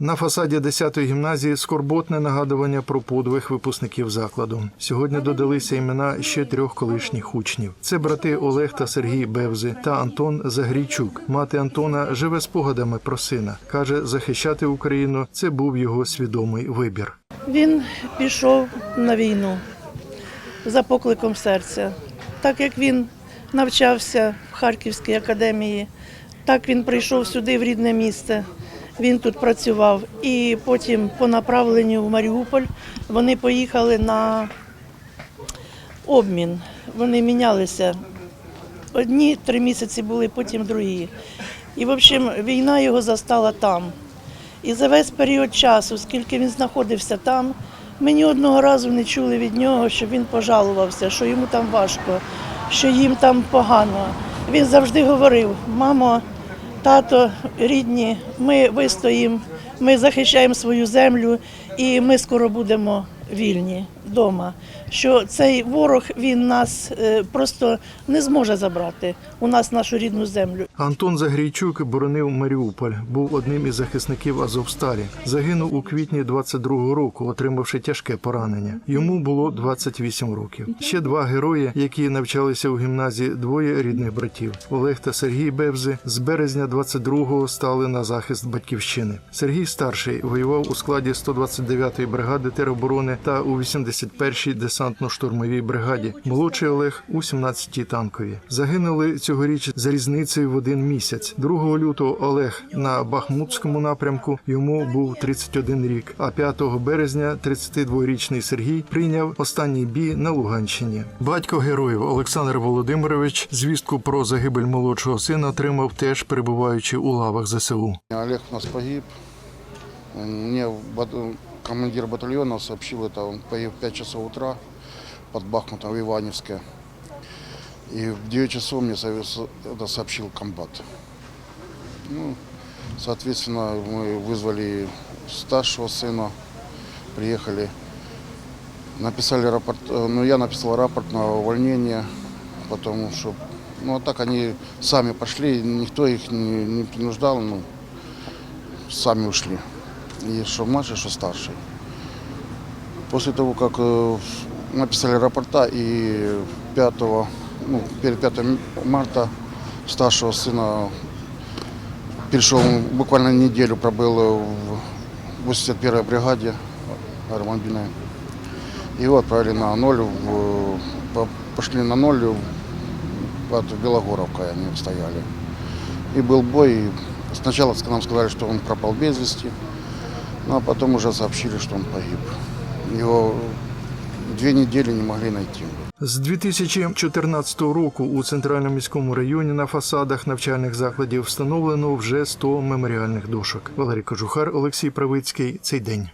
На фасаді 10-ї гімназії скорботне нагадування про подвиг випускників закладу. Сьогодні додалися імена ще трьох колишніх учнів. Це брати Олег та Сергій Бевзи та Антон Загрійчук. Мати Антона живе спогадами про сина. каже, захищати Україну це був його свідомий вибір. Він пішов на війну за покликом серця. Так як він навчався в Харківській академії, так він прийшов сюди в рідне місце. Він тут працював. І потім, по направленню в Маріуполь, вони поїхали на обмін. Вони мінялися. Одні три місяці були, потім другі. І, в общем, війна його застала там. І за весь період часу, скільки він знаходився там, ми ні одного разу не чули від нього, що він пожалувався, що йому там важко, що їм там погано. Він завжди говорив: мамо, тато, рідні, ми вистоїмо, ми захищаємо свою землю і ми скоро будемо вільні вдома. Що цей ворог він нас е, просто не зможе забрати у нас нашу рідну землю. Антон Загрійчук боронив Маріуполь, був одним із захисників Азовсталі. Загинув у квітні 22-го року, отримавши тяжке поранення. Йому було 28 років. Ще два герої, які навчалися у гімназії, двоє рідних братів. Олег та Сергій Бевзи з березня 22-го стали на захист батьківщини. Сергій старший воював у складі 129-ї бригади тероборони та у 81-й десантно-штурмовій бригаді. Молодший Олег у 17-й танковій. Загинули цьогоріч за різницею в один місяць. 2 лютого Олег на Бахмутському напрямку йому був 31 рік. А 5 березня 32-річний Сергій прийняв останній бій на Луганщині. Батько героїв Олександр Володимирович звістку про загибель молодшого сина отримав теж перебуваючи у лавах ЗСУ. Олег у нас погиб. Мне командир батальона сообщил это, он погиб в 5 часов утра под Бахмутом в Иваневске. И в 9 часов мне это сообщил комбат. Ну, соответственно, мы вызвали старшего сына, приехали, написали рапорт, э, ну я написал рапорт на увольнение, потому что, ну а так они сами пошли, никто их не, не принуждал, ну, сами ушли. И что младший, что старший. После того, как э, написали рапорта и 5, ну, перед 5 марта старшего сына перешел, буквально неделю пробыл в 81-й бригаде аэромобильной. Его отправили на ноль, в- по- пошли на ноль под Белогоровкой они стояли. И был бой. и Сначала нам сказали, что он пропал без вести, ну а потом уже сообщили, что он погиб. Его две недели не могли найти. З 2014 року у центральному міському районі на фасадах навчальних закладів встановлено вже 100 меморіальних дошок. Валерій Кожухар, Олексій Правицький. Цей день.